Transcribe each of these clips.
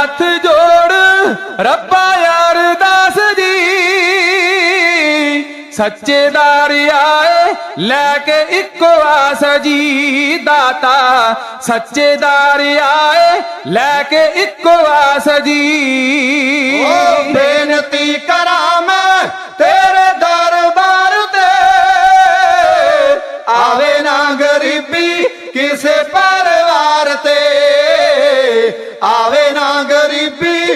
ਹੱਥ ਜੋੜ, ਰੱਬਾ ਯਾਰ ਦਾਸ ਜੀ। ਸੱਚੇ ਦਰ ਆਏ, ਲੈ ਕੇ ਇੱਕੋ ਆਸ ਜੀ ਦਾਤਾ। ਸੱਚੇ ਦਰ ਆਏ, ਲੈ ਕੇ ਇੱਕੋ ਆਸ ਜੀ। ਓ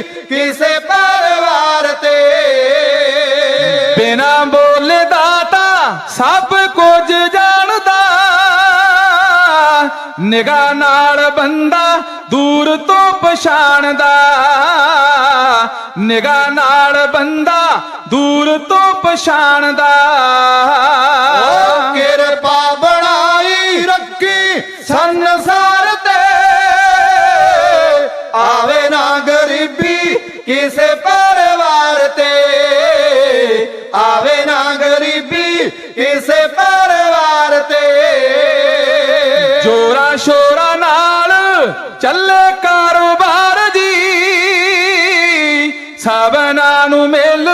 ਕਿਸੇ ਪਰਿਵਾਰ ਤੇ। ਬਿਨਾ ਬੋਲਦਾ ਦਾਤਾ ਸਭ ਕੁਝ ਜਾਣਦਾ। ਨਿਗਾਹ ਨਾਲ ਬੰਦਾ ਦੂਰ ਤੋਂ ਪਛਾਣਦਾ। ਨਿਗਾਹ ਨਾਲ ਬੰਦਾ ਦੂਰ ਤੋਂ ਪਛਾਣਦਾ। ਕਿਰਪਾ ਬਣਾਈ ਰੱਖੀ ਸੰਸਾਰ ਕਿਸੇ ਪਰਿਵਾਰ ਤੇ ਆਵੇ ਨਾ ਗਰੀਬੀ, ਕਿਸੇ ਪਰਿਵਾਰ ਤੇ। ਜੋਰਾ ਸ਼ੋਰਾ ਨਾਲ ਚੱਲੇ ਕਾਰੋਬਾਰ ਜੀ। ਸਭਨਾਂ ਨੂੰ ਮਿਲ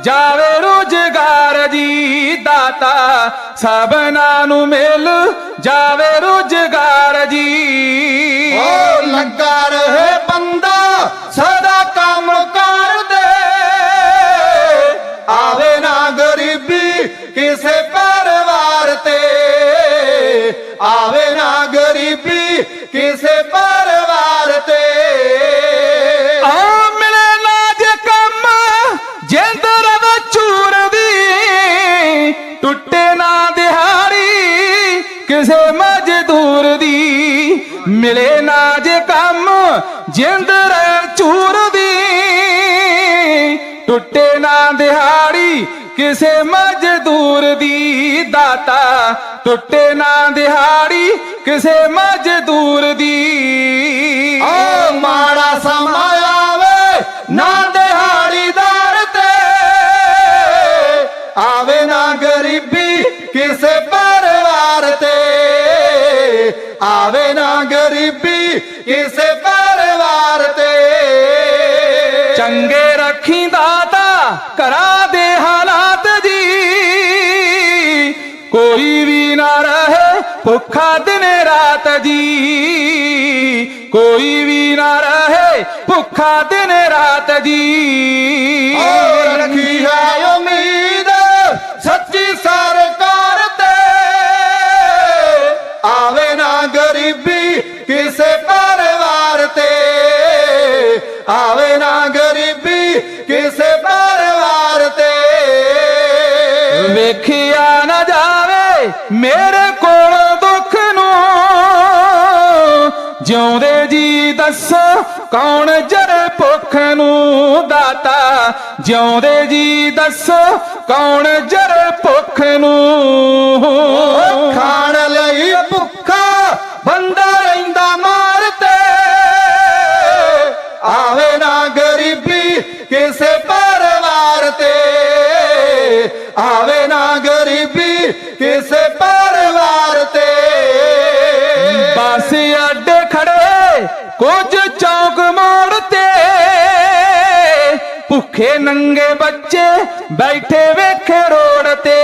ਜਾਵੇ ਰੁਜ਼ਗਾਰ ਜੀ ਦਾਤਾ। ਸਭਨਾਂ ਨੂੰ ਮਿਲ ਜਾਵੇ ਰੁਜ਼ਗਾਰ ਕਿਸੇ ਪਰਿਵਾਰ ਤੇ ਆਵੇ ਨਾ ਗਰੀਬੀ, ਕਿਸੇ ਪਰਿਵਾਰ ਤੇ। ਆ ਮਿਲੇ ਨਾ ਜੇ ਕੰਮ, ਜਿੰਦ ਰਵੇ ਚੂਰ ਦੀ। ਟੁੱਟੇ ਨਾ ਦਿਹਾੜੀ, ਕਿਸੇ ਮਜ਼ਦੂਰ ਦੀ। ਮਿਲੇ ਨਾ ਜੇ ਕੰਮ, ਜਿੰਦ ਰਵੇ ਚੂਰ ਦੀ। ਟੁੱਟੇ ਨਾ ਦਿਹਾੜੀ ਕਿਸੇ ਮਜ਼ਦੂਰ ਦੀ ਦਾਤਾ ਟੁੱਟੇ ਨਾ ਦਿਹਾੜੀ ਕਿਸੇ ਮਜ਼ਦੂਰ ਦੀ। ਓ ਮਾੜਾ ਸਮਾਂ ਆਵੇ ਨਾ ਦਿਹਾੜੀਦਾਰ ਤੇ। ਆਵੇ ਨਾ ਗਰੀਬੀ ਕਿਸੇ ਪਰਿਵਾਰ ਤੇ। ਆਵੇ ਨਾ ਗਰੀਬੀ ਕਿਸੇ ਪਰਿਵਾਰ ਤੇ। ਚੰਗੇ ਰੱਖੀ ਦਾਤਾ ਕਰਾ ਦੇ ਹਾਲਾਤ ਜੀ ਕੋਈ ਵੀ ਨਾ ਰਹੇ ਭੁੱਖਾ ਦਿਨ ਰਾਤ ਜੀ ਕੋਈ ਵੀ ਨਾ ਰਹੇ ਭੁੱਖਾ ਦਿਨ ਰਾਤ ਜੀ ਓ ਰੱਖੀ ਹੈ ਉਮੀਦ ਸੱਚੀ ਸਰਕਾਰ ਤੇ ਆਵੇ ਨਾ ਗਰੀਬੀ ਕਿਸੇ ਪਰਿਵਾਰ ਤੇ ਆਵੇ ਨਾ ਗਰੀਬੀ ਵੇਖਿਆ ਨਾ ਜਾਵੇ ਮੇਰੇ ਕੋਲ ਦੁੱਖ ਨੂੰ। ਜਿਉਂਦੇ ਜੀ ਦੱਸੋ ਕੌਣ ਜਰੇ ਭੁੱਖ ਨੂੰ ਦਾਤਾ। ਜਿਉਂਦੇ ਜੀ ਦੱਸੋ ਕੌਣ ਜਰੇ ਭੁੱਖ ਨੂੰ। ਖਾਣ ਲਈ ਭੁੱਖਾ ਬੰਦਾ ਰਹਿੰਦਾ ਮਾਰ ਤੇ। ਆਵੇ ਨਾ ਗਰੀਬੀ ਕਿਸੇ ਪਰਿਵਾਰ ਤੇ। ਆਵੇ ਕਿਸੇ ਪਰਿਵਾਰ ਤੇ। ਬਸ ਅੱਡੇ ਖੜੇ ਕੁਝ ਚੌਕ ਮੋੜ ਤੇ। ਭੁੱਖੇ ਨੰਗੇ ਬੱਚੇ ਬੈਠੇ ਵੇਖੇ ਰੋਡ ਤੇ।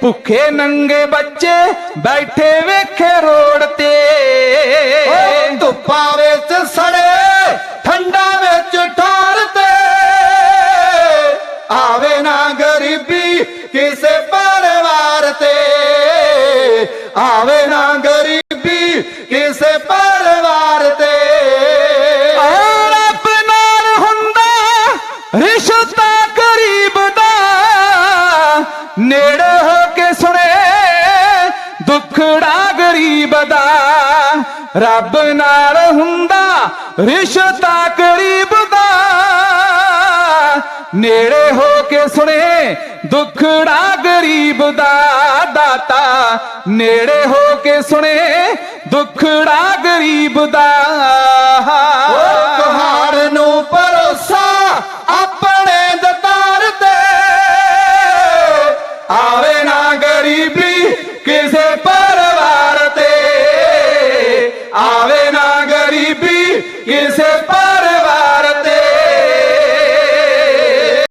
ਭੁੱਖੇ ਨੰਗੇ ਬੱਚੇ ਬੈਠੇ ਵੇਖੇ ਰੋਡ ਤੇ। ਧੁੱਪਾਂ ਵਿੱਚ ਸੜੇ ਆਵੇ ਨਾ ਗਰੀਬੀ ਕਿਸੇ ਪਰਿਵਾਰ ਤੇ। ਰੱਬ ਨਾਲ ਹੁੰਦਾ ਰਿਸ਼ਤਾ ਕਰੀਬ ਦਾ। ਨੇੜੇ ਹੋ ਕੇ ਸੁਣੇ ਦੁੱਖੜਾ ਗਰੀਬ ਦਾ। ਰੱਬ ਨਾਲ ਹੁੰਦਾ ਰਿਸ਼ਤਾ ਕਰੀਬ ਦਾ। ਨੇੜੇ ਹੋ ਕੇ ਸੁਣੇ, ਦੁੱਖੜਾ ਗਰੀਬ ਦਾ ਦਾਤਾ। ਨੇੜੇ ਹੋ ਕੇ ਸੁਣੇ, ਦੁੱਖੜਾ ਗਰੀਬ ਦਾ